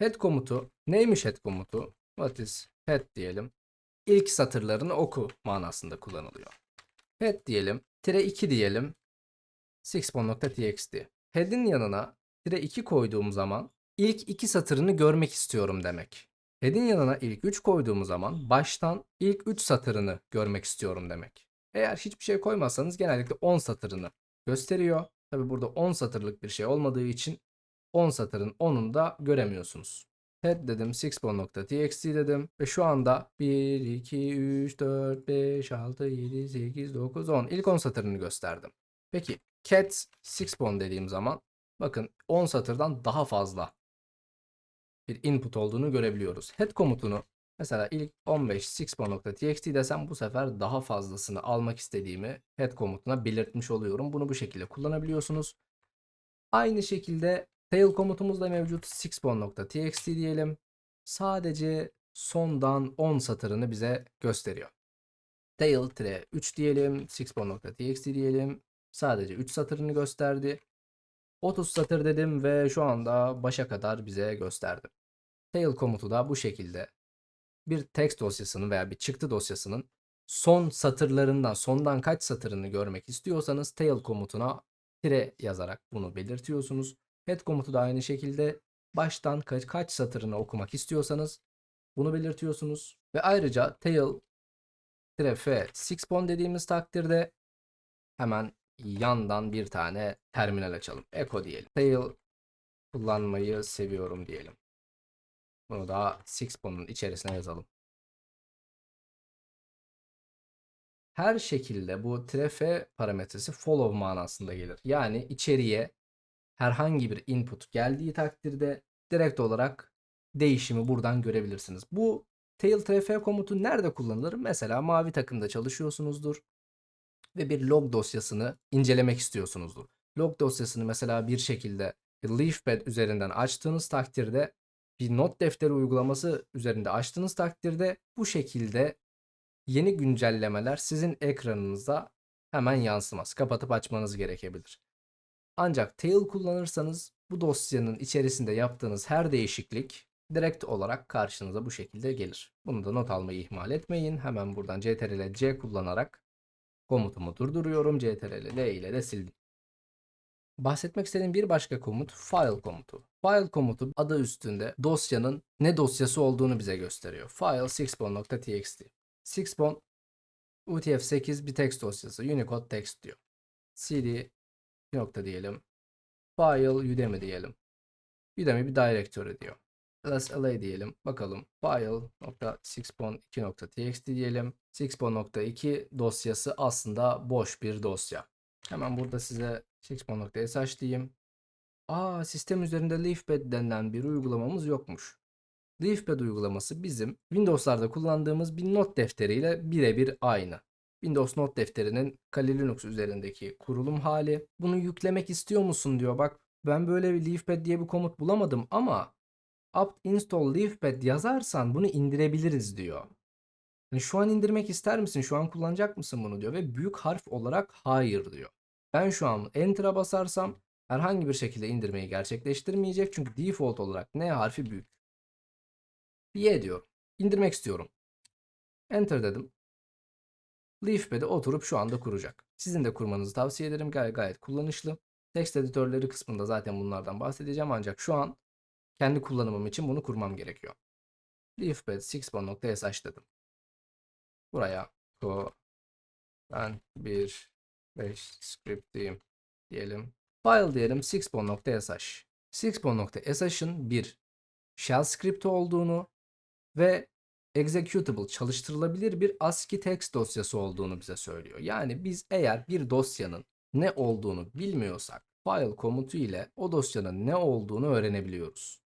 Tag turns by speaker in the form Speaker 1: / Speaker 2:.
Speaker 1: Head komutu neymiş head komutu? What is head diyelim. İlk satırlarını oku manasında kullanılıyor. Head diyelim. Tire 2 diyelim. Sixpon.txt. Head'in yanına tire 2 koyduğum zaman ilk iki satırını görmek istiyorum demek. Head'in yanına ilk 3 koyduğum zaman baştan ilk 3 satırını görmek istiyorum demek. Eğer hiçbir şey koymazsanız genellikle 10 satırını gösteriyor. Tabi burada 10 satırlık bir şey olmadığı için 10 satırın 10'unu da göremiyorsunuz. Head dedim, sixpon.txt dedim ve şu anda 1, 2, 3, 4, 5, 6, 7, 8, 9, 10 ilk 10 satırını gösterdim. Peki cat sixpon dediğim zaman bakın 10 satırdan daha fazla bir input olduğunu görebiliyoruz. Head komutunu mesela ilk 15 sixpon.txt desem bu sefer daha fazlasını almak istediğimi head komutuna belirtmiş oluyorum. Bunu bu şekilde kullanabiliyorsunuz. Aynı şekilde tail komutumuz da mevcut. sixpon.txt diyelim. Sadece sondan 10 satırını bize gösteriyor. tail-3 diyelim. sixpon.txt diyelim. Sadece 3 satırını gösterdi. 30 satır dedim ve şu anda başa kadar bize gösterdi. Tail komutu da bu şekilde bir text dosyasının veya bir çıktı dosyasının son satırlarından, sondan kaç satırını görmek istiyorsanız tail komutuna tire yazarak bunu belirtiyorsunuz. Head komutu da aynı şekilde baştan kaç, kaç satırını okumak istiyorsanız bunu belirtiyorsunuz. Ve ayrıca tail f sixpon dediğimiz takdirde hemen yandan bir tane terminal açalım. Echo diyelim. Tail kullanmayı seviyorum diyelim. Bunu da sixpon'un içerisine yazalım. Her şekilde bu f parametresi follow manasında gelir. Yani içeriye herhangi bir input geldiği takdirde direkt olarak değişimi buradan görebilirsiniz. Bu tail trf komutu nerede kullanılır? Mesela mavi takımda çalışıyorsunuzdur ve bir log dosyasını incelemek istiyorsunuzdur. Log dosyasını mesela bir şekilde Leafpad üzerinden açtığınız takdirde bir not defteri uygulaması üzerinde açtığınız takdirde bu şekilde yeni güncellemeler sizin ekranınıza hemen yansımaz. Kapatıp açmanız gerekebilir. Ancak tail kullanırsanız bu dosyanın içerisinde yaptığınız her değişiklik direkt olarak karşınıza bu şekilde gelir. Bunu da not almayı ihmal etmeyin. Hemen buradan ctrl c kullanarak komutumu durduruyorum. ctrl l ile de sildim. Bahsetmek istediğim bir başka komut file komutu. File komutu adı üstünde dosyanın ne dosyası olduğunu bize gösteriyor. File sixpon.txt. Sixpon UTF-8 bir text dosyası. Unicode text diyor. cd nokta diyelim. File Udemy diyelim. Udemy bir directory diyor. Plus la diyelim. Bakalım. File.sixpon2.txt diyelim. Sixpon.2 dosyası aslında boş bir dosya. Hemen burada size sixpon.sh diyeyim. Aa sistem üzerinde Leafpad denilen bir uygulamamız yokmuş. Leafpad uygulaması bizim Windows'larda kullandığımız bir not defteriyle birebir aynı. Windows not defterinin Kali Linux üzerindeki kurulum hali. Bunu yüklemek istiyor musun diyor. Bak ben böyle bir Leafpad diye bir komut bulamadım ama apt install Leafpad yazarsan bunu indirebiliriz diyor. Yani şu an indirmek ister misin? Şu an kullanacak mısın bunu diyor ve büyük harf olarak hayır diyor. Ben şu an enter'a basarsam herhangi bir şekilde indirmeyi gerçekleştirmeyecek çünkü default olarak N harfi büyük. Y diyor. İndirmek istiyorum. Enter dedim. Leafpad'e oturup şu anda kuracak. Sizin de kurmanızı tavsiye ederim. Gayet gayet kullanışlı. Text editörleri kısmında zaten bunlardan bahsedeceğim ancak şu an kendi kullanımım için bunu kurmam gerekiyor. Leafpad 6.sh dedim. Buraya ko ben bir 5 script diyeyim diyelim. File diyelim 6.sh. 6.sh'ın bir shell script olduğunu ve executable çalıştırılabilir bir ASCII text dosyası olduğunu bize söylüyor. Yani biz eğer bir dosyanın ne olduğunu bilmiyorsak file komutu ile o dosyanın ne olduğunu öğrenebiliyoruz.